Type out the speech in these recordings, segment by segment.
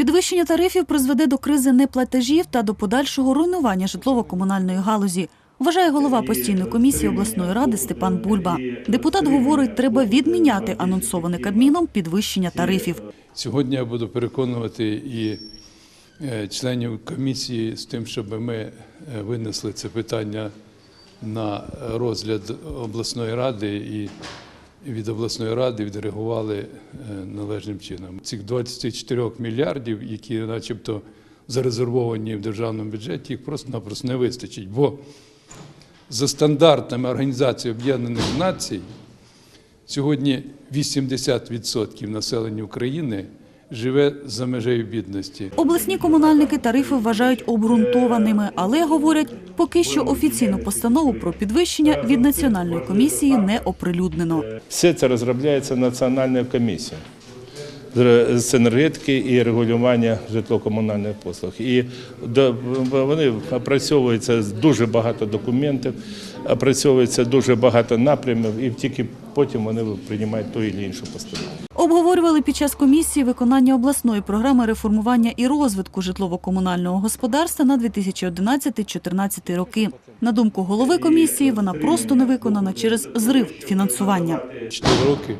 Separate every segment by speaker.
Speaker 1: Підвищення тарифів призведе до кризи неплатежів та до подальшого руйнування житлово-комунальної галузі. Вважає голова постійної комісії обласної ради Степан Бульба. Депутат говорить, треба відміняти анонсоване Кабміном підвищення тарифів.
Speaker 2: Сьогодні я буду переконувати і е, членів комісії з тим, щоб ми е, винесли це питання на розгляд обласної ради і від обласної ради відреагували е, належним чином. Цих 24 мільярдів, які начебто зарезервовані в державному бюджеті, їх просто-напросто не вистачить. Бо за стандартами Організації Об'єднаних Націй Сьогодні 80% населення України живе за межею бідності.
Speaker 1: Обласні комунальники тарифи вважають обґрунтованими, але говорять, поки що офіційну постанову про підвищення від національної комісії не оприлюднено.
Speaker 3: Все це розробляється Національною комісією з- енергетики і регулювання житлово-комунальних послуг. І до- вони опрацьовуються дуже багато документів, опрацьовується дуже багато напрямів, і тільки потім вони приймають ту чи іншу постанову.
Speaker 1: Обговорювали під час комісії виконання обласної програми реформування і розвитку житлово-комунального господарства на 2011-2014 роки. На думку голови комісії, вона просто не виконана через зрив фінансування.
Speaker 2: Чотири роки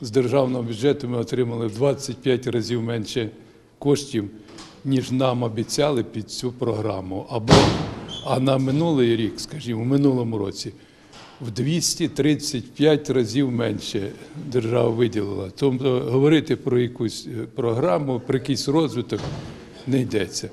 Speaker 2: з державного бюджету ми отримали в 25 разів менше коштів, ніж нам обіцяли під цю програму. Або а на минулий рік, скажімо, в минулому році. В 235 разів менше держава виділила. Тобто говорити про якусь е, програму, про якийсь розвиток не йдеться.